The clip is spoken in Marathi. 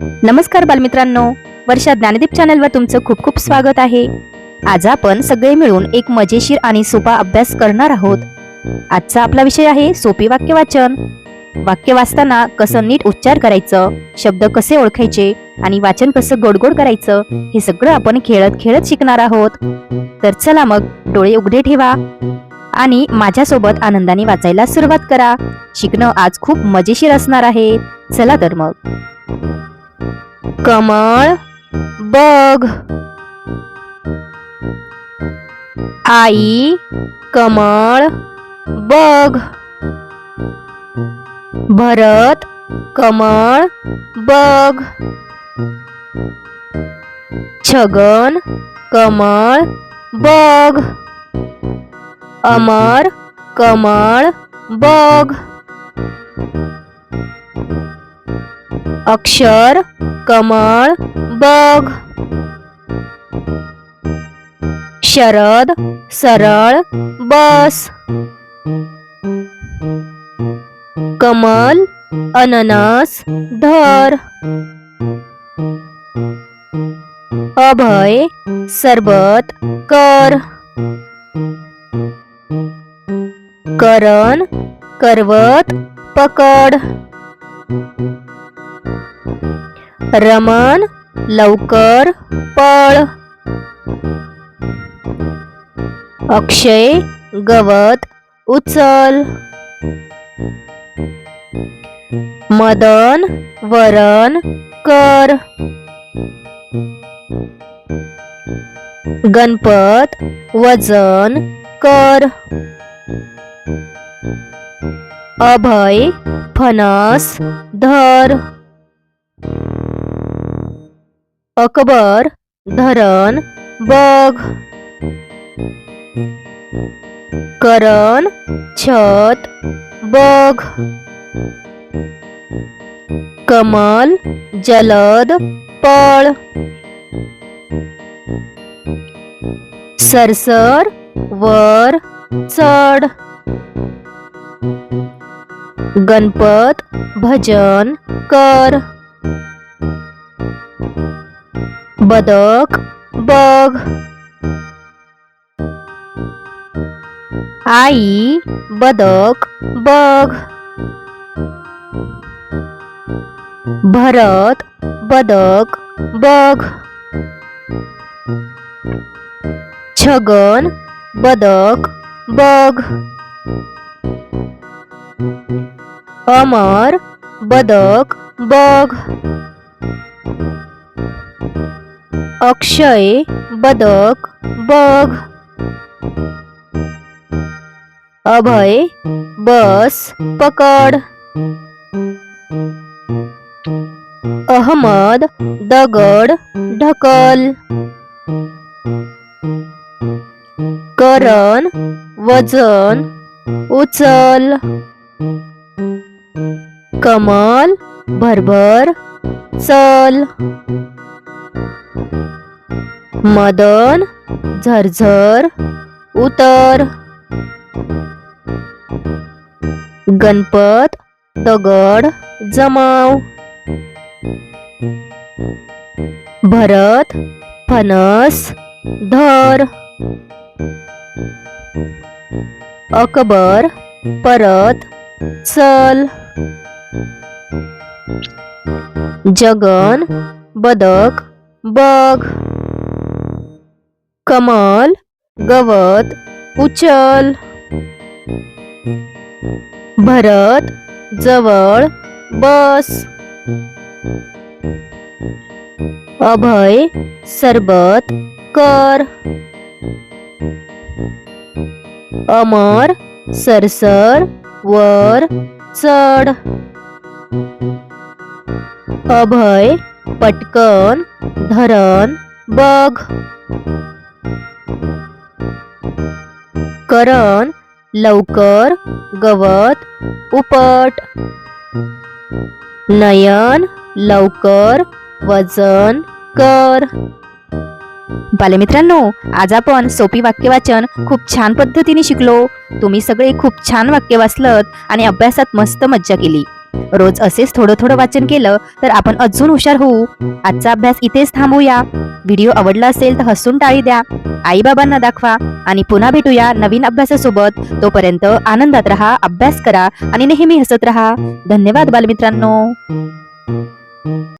नमस्कार बालमित्रांनो वर्षा ज्ञानदीप चॅनलवर तुमचं खूप खूप स्वागत आहे. आज आपण सगळे मिळून एक मजेशीर आणि सोपा अभ्यास करणार आहोत. आजचा आपला विषय आहे सोपी वाक्य वाचन वाक्य वाचताना कसं नीट उच्चार करायचं शब्द कसे ओळखायचे आणि वाचन कसं गोडगोड करायचं हे सगळं आपण खेळत खेळत शिकणार आहोत. तर चला मग डोळे उघडे ठेवा आणि माझ्यासोबत आनंदाने वाचायला सुरुवात करा. शिकणं आज खूप मजेशीर असणार आहे. चला तर मग. कमळ बघ आई कमळ बघ भरत कमळ बघ छगन कमळ बघ अमर कमळ बघ अक्षर कमळ बघ. शरद सरळ बस. कमल अननस धर. अभय सरबत कर. करण करवत पकड. रमन लवकर पळ. अक्षय गवत उचल. मदन वरण कर. गणपत वजन कर. अभय फणस धर. अकबर धरण बघ. करण छत बघ. कमल जलद पळ. सरसर वर चढ. गणपत भजन कर. बदक बघ आई बदक बघ भरत बदक बघ छगन बदक बघ अमर बदक बघ अक्षय बदक बघ. अभय बस पकड. अहमद दगड ढकल. करण वजन उचल. कमल भरभर चल. मदन झरझर उतर. गणपत दगड जमाव. भरत फणस धर. अकबर परत चल. जगन बदक बघ. कमल गवत उचल. भरत जवळ बस. अभय सरबत कर. अमर सरसर वर चढ. अभय पटकन धरण बघ. करण लवकर गवत उपट. नयन लवकर वजन कर. बालमित्रांनो आज आपण सोपी वाक्य वाचन खूप छान पद्धतीने शिकलो. तुम्ही सगळे खूप छान वाक्य वाचलत आणि अभ्यासात मस्त मज्जा केली. रोज असेच थोडं थोडं वाचन केलं तर आपण अजून हुशार होऊ. आजचा अभ्यास इथेच थांबूया. व्हिडिओ आवडला असेल तर हसून टाळी द्या. आईबाबांना दाखवा आणि पुन्हा भेटूया नवीन अभ्यासासोबत. तोपर्यंत आनंदात राहा अभ्यास करा आणि नेहमी हसत राहा. धन्यवाद बालमित्रांनो.